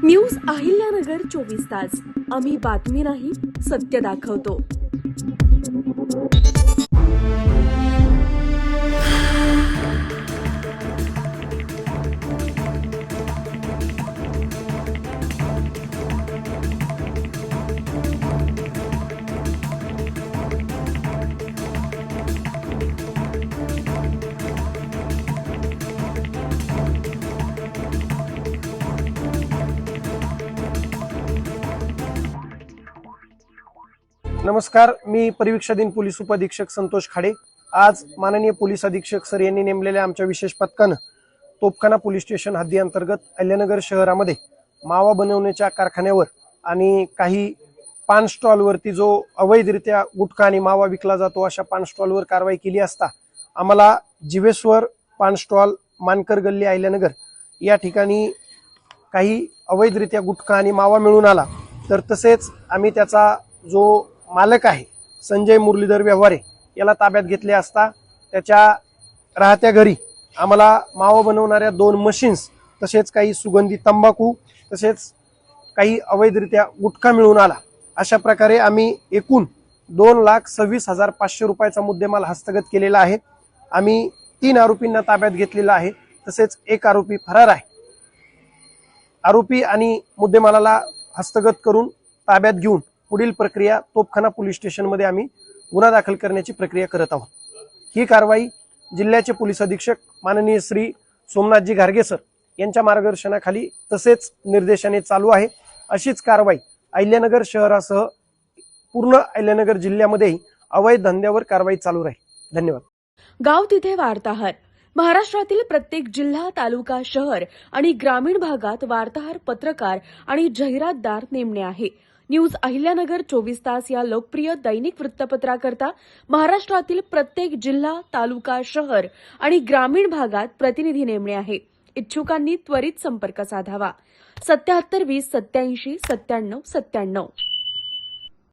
News Ahilyanagar चोवीस तास. आम्ही बातमी नाही सत्य दाखवतो. नमस्कार मी परिवीक्षाधीन पोलीस उपअधीक्षक संतोष खाडे. आज माननीय पोलीस अधीक्षक सर यांनी नेमलेल्या आमच्या विशेष पथकानं तोपखाना पोलीस स्टेशन हद्दी अंतर्गत अल्यानगर शहरामध्ये मावा बनवण्याच्या कारखान्यावर आणि काही पान स्टॉलवरती जो अवैधरित्या गुटखा आणि मावा विकला जातो अशा पान स्टॉलवर कारवाई केली असता आम्हाला जिवेश्वर पान स्टॉल मानकर गल्ली अल्यानगर या ठिकाणी काही अवैधरित्या गुटखा आणि मावा मिळून आला. तर तसेच आम्ही त्याचा जो मालक आहे संजय मुरलीधर व्यवहारे. याला ताब्यात घेतले असता त्याच्या राहत्या घरी आम्हाला मावा बनवणाऱ्या दोन मशीन्स तसेच काही सुगंधी तंबाखू तसेच काही अवैधरित्या गुटखा मिळून आला. अशा प्रकारे आम्ही एकूण दोन लाख सव्वीस हजार पाचशे रुपयाचा मुद्देमाल हस्तगत केलेला आहे. आम्ही तीन आरोपींना ताब्यात घेतलेला आहे तसेच एक आरोपी फरार आहे. आरोपी आणि मुद्देमालाला हस्तगत करून ताब्यात घेऊन पुढील प्रक्रिया तोपखाना पोलीस स्टेशनमध्ये आम्ही गुन्हा दाखल करण्याची प्रक्रिया करत आहोत. ही कारवाई जिल्ह्याचे पोलीस अधीक्षक माननीय श्री सोमनाथजी घारगे सर यांच्या मार्गदर्शनाखाली तसेच निर्देशाने चालू आहे. अशीच कारवाई अहिल्यानगर शहरासह पूर्ण अहिल्यानगर जिल्ह्यामध्येही अवैध धंद्यावर कारवाई चालू राहील. धन्यवाद. गाव तिथे वार्ताहर. महाराष्ट्रातील प्रत्येक जिल्हा तालुका शहर आणि ग्रामीण भागात वार्ताहर पत्रकार आणि जाहिरातदार नेमणे आहे. न्यूज अहिल्यानगर चोवीस तास या लोकप्रिय दैनिक वृत्तपत्राकरता महाराष्ट्रातील प्रत्येक जिल्हा तालुका शहर आणि ग्रामीण भागात प्रतिनिधी नेमणे आहे. इच्छुकांनी त्वरित संपर्क साधावा. सत्याहत्तर वीस सत्याऐंशी सत्त्याण्णव सत्त्याण्णव.